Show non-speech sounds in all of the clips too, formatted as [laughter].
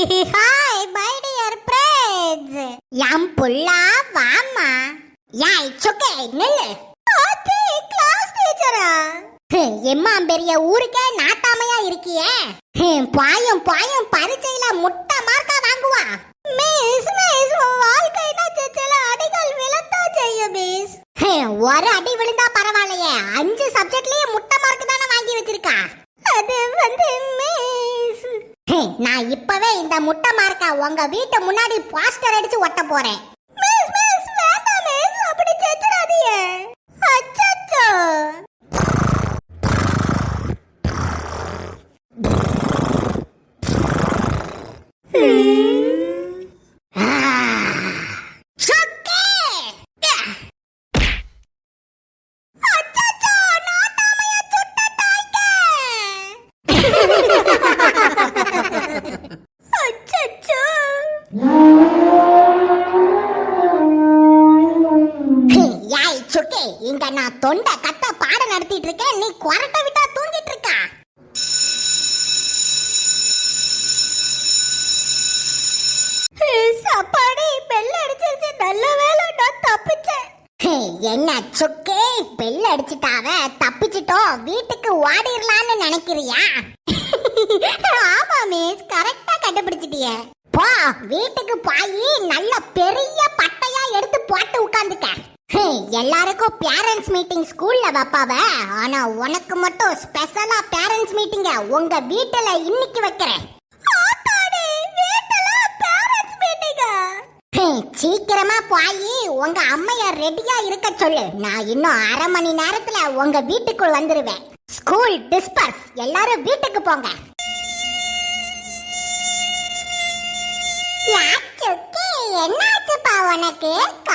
Hi my dear friends எம் புள்ளா யா it's okay நில்லு ஆத்தி கிளாஸ் டீச்சரா எம்மா பெரிய ஊருக்கே நாட்டாமையா இருக்கியே? Hmm, பாயும் பாயும் பரீட்சையில முட்டை மார்க்கா வாங்குவா. மிஸ் மிஸ் வாழ்க்கைனா செச்சல அடிகள் விழத்தா செய்யும் மிஸ் hmm, ஒரு அடி விழுந்தா பரவாயில்லையே. அஞ்சு சப்ஜெக்ட்லயே முட்டை நான் இப்பவே இந்த முட்டை மார்க்க உங்க வீட்டு முன்னாடி பாஸ்டர் அடிச்சு ஒட்ட போறேன். யாய் இங்க நான் தொண்டை கத்த பாடம் நடத்திட்டு இருக்கேன் நீ குரட்ட விட்டா தூங்கிட்டு இருக்கா? சப்பாடி பெல் அடிச்சிருச்சு. நல்ல வேலை நான் தப்பிச்சேன். என்ன சுக்கே? பெல் அடிச்சிட்டாவ? தப்பிச்சிட்டோம். வீட்டுக்கு ஓடிரலாம்னு நினைக்கிறியா? [laughs] ஆமா மிஸ் கரெக்டா கண்டுபிடிச்சிட்டிய. போ வீட்டுக்கு போய் நல்ல பெரிய பட்டையா எடுத்து போட்டு உட்காந்துக்க. எல்லாருக்கும் பேரண்ட்ஸ் மீட்டிங் ஸ்கூல்ல வைப்பாவ? ஆனா உனக்கு மட்டும் ஸ்பெஷலா பேரண்ட்ஸ் மீட்டிங்க உங்க வீட்டுல இன்னைக்கு வைக்கிறேன். சீக்கிரமா போய் உங்க அம்மைய ரெடியா இருக்க சொல்லு. நான் இன்னும் அரை மணி நேரத்துல உங்க வீட்டுக்குள் வந்துருவேன். ஸ்கூல் டிஸ்பர்ஸ் எல்லாரும் வீட்டுக்கு போங்க. കേക്ക്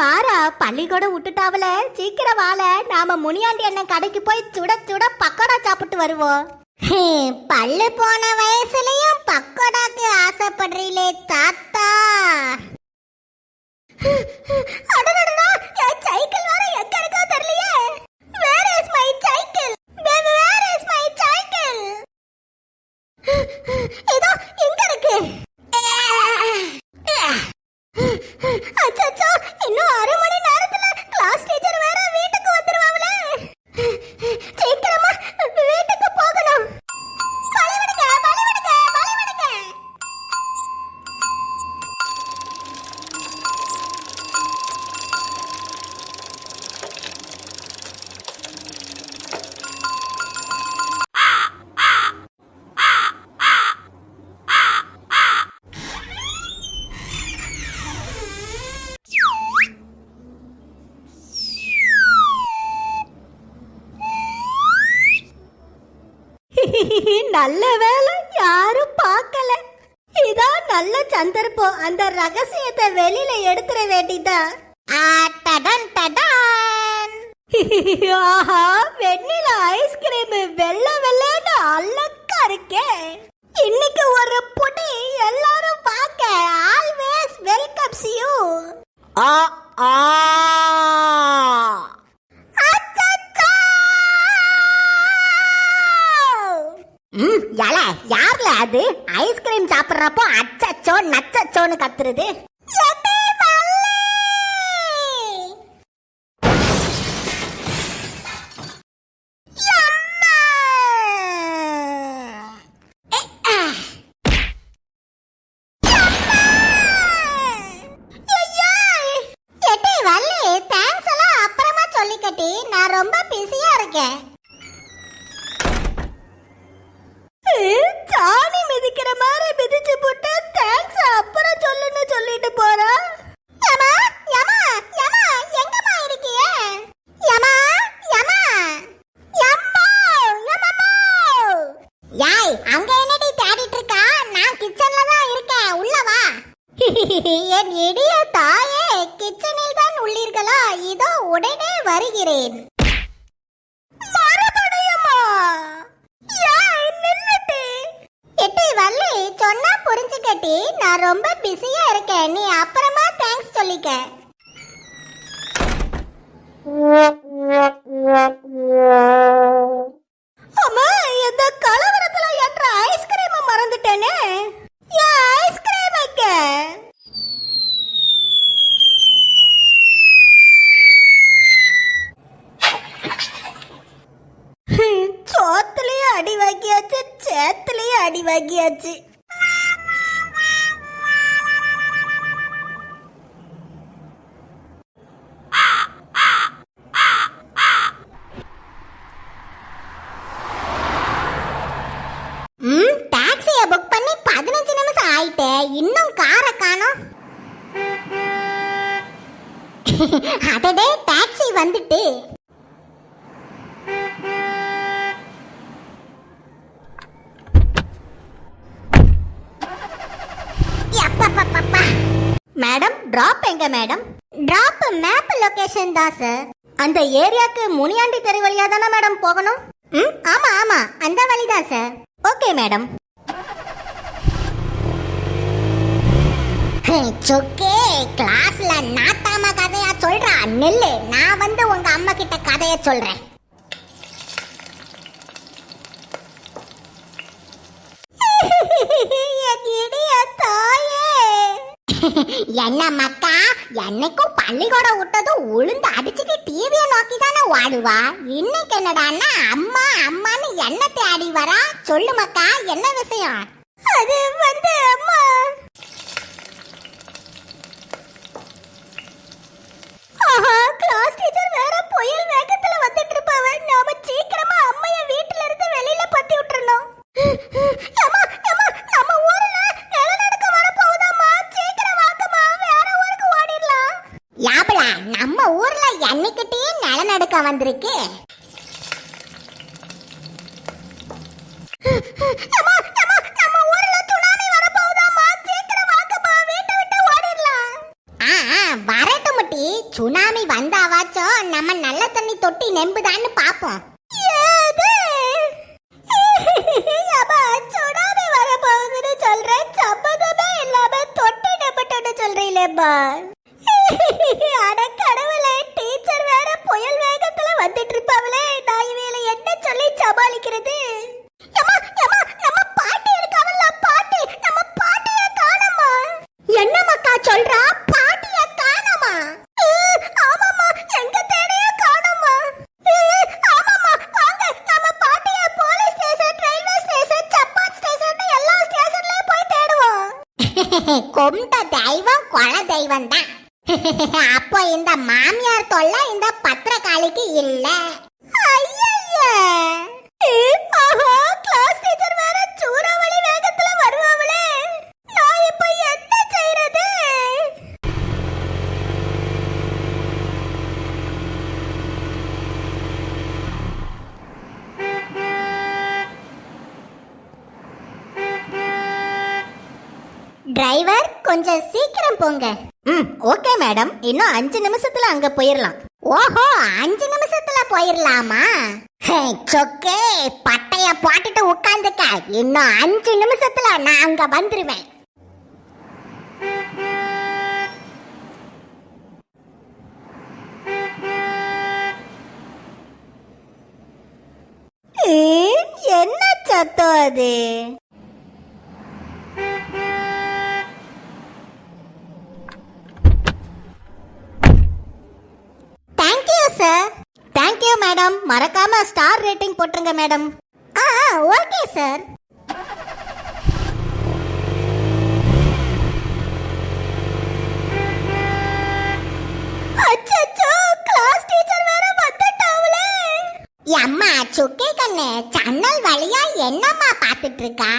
மாறா பள்ளிக்கூடம் விட்டுட்டாவல? சீக்கிரம் வாழ நாம முனியாண்டி அண்ணன் கடைக்கு போய் சுட சுட பக்கோடா சாப்பிட்டு வருவோம். பல்லு போன வயசுலயும் பக்கோடாக்கு ஆசைப்படுறீங்களே தாத்தா. நல்ல வேலை யாரும் பார்க்கல. இதான் நல்ல சந்தர்ப்பம் அந்த ரகசியத்தை வெளியில எடுத்துற வேண்டியதா டடன் டடன். [laughs] ஆஹா வெண்ணில ஐஸ்கிரீம் வெள்ளை வெள்ளைன்னு அழகா இருக்கே. இன்னைக்கு ஒரு புடி எல்லாரும் பார்க்க. Always welcomes you ah ah. அது ஐஸ்கிரீம் சாப்பிட்றப்போ அச்சச்சோ நச்சச்சோன்னு கத்துறது. என் இடிய தாயே கிச்சனில் தான் உள்ளீர்களா? இதோ உடனே வருகிறேன். மறுபடியுமா? சொன்னா புரிஞ்சுக்கட்டி. நான் ரொம்ப பிஸியா இருக்கேன். நீ அப்புறமா தேங்க்ஸ் சொல்லிக்க. அம்மா இந்த கலவரத்துல என்ற ஐஸ்கிரீம் மறந்துட்டேனே. ஏன் ஐஸ்கிரீம் வைக்க சோத்துலயும் அடி வாங்கியாச்சு சேத்துலயும் அடி வாங்கியாச்சு. இன்னும் காரை காணோம். அடடே டாக்ஸி வந்துட்டு. மேடம் டிராப் எங்க மேடம்? டிராப் மேப் லொகேஷன் தான் சார் அந்த ஏரியாக்கு முனியாண்டி தெரு வழியா தானே மேடம் போகணும்? ம் ஆமா ஆமா. அந்த வழிதான் சார் ஓகே மேடம். சொக்கே கிளாஸ்ல நாத்தாமா கதையா சொல்றா. நெல்லு. நான் வந்து உங்க அம்மா கிட்ட கதைய சொல்றேன். என்ன மக்கா? என்னைக்கும் பள்ளிக்கூடம் விட்டதும் உளுந்து அடிச்சுட்டு டிவிய நோக்கி தானே வாடுவா இன்னைக்கு என்னடான்னா அம்மா அம்மான்னு என்ன தேடி வரா? சொல்லு மக்கா என்ன விஷயம்? அது வந்து அம்மா. ஆஹா கிளாஸ் டீச்சர் வேற புயல் வேகத்துல வந்துட்டு இருப்பாவ. நாம சீக்கிரமா அம்மைய வீட்ல இருந்து வெளியில பத்தி விட்டுறணும். அம்மா அம்மா நம்ம ஊர்ல நிலநடுக்கம் வர போகுதாம்மா சீக்கிரம் வாங்கம்மா வேற ஊருக்கு ஓடிடலாம். யாபல நம்ம ஊர்ல என்னைக்கிட்டே நிலநடுக்கம் வந்திருக்கு அம்மா அம்மா நம்ம ஊர்ல சுனாமி வர போகுதாம்மா சீக்கிரம் வாங்கம்மா வீட்டை விட்டு ஓடிடலாம் ஆ ஆ, வரட்டும் முட்டி சுனாமி வந்தாவாச்சும் நம்ம நல்ல தண்ணி தொட்டி நெம்புதான்னு பாப்போம். சுனாமி அட [laughs] கொண்ட தெய்வம் கொல தெய்வம் தான் [laughs] அப்போ இந்த மாமியார் தொல்லை இந்த பத்திரக்காளிக்கு இல்லை. கொஞ்சம் சீக்கிரம் போங்க. ம் ஓகே மேடம். இன்னும் அஞ்சு நிமிஷத்துல அங்க போயிடலாம் ஓஹோ அஞ்சு நிமிஷத்துல போயிடலாமா சொக்கே பட்டைய போட்டுட்டு உட்காந்துக்க. இன்னும் அஞ்சு நிமிஷத்துல நான் அங்க வந்துருவேன். என்ன சத்தம் அது thank you sir thank you madam மறக்காம ஸ்டார் ரேட்டிங் போட்டுருங்க மேடம். ஆ ஓகே சார். டீச்சர் வேற அம்மா சுக்கே கண்ணு சன்னல் வழியா என்னம்மா பாத்துட்டு இருக்கா?